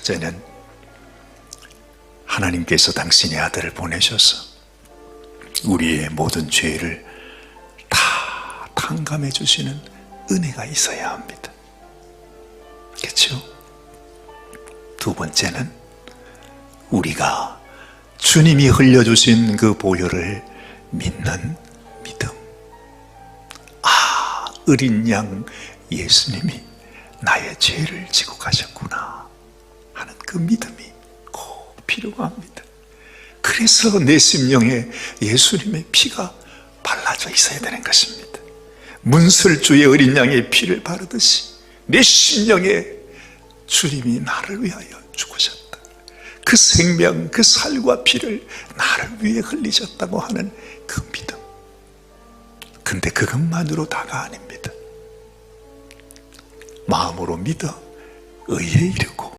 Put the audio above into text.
첫째는 하나님께서 당신의 아들을 보내셔서 우리의 모든 죄를 다 탕감해 주시는 은혜가 있어야 합니다. 그렇죠? 두 번째는 우리가 주님이 흘려주신 그 보혈을 믿는 믿음. 아, 어린 양 예수님이 나의 죄를 지고 가셨구나 그 믿음이 꼭 필요합니다. 그래서 내 심령에 예수님의 피가 발라져 있어야 되는 것입니다. 문설주의 어린 양의 피를 바르듯이 내 심령에 주님이 나를 위하여 죽으셨다. 그 생명, 그 살과 피를 나를 위해 흘리셨다고 하는 그 믿음. 근데 그것만으로 다가 아닙니다. 마음으로 믿어 의에 이르고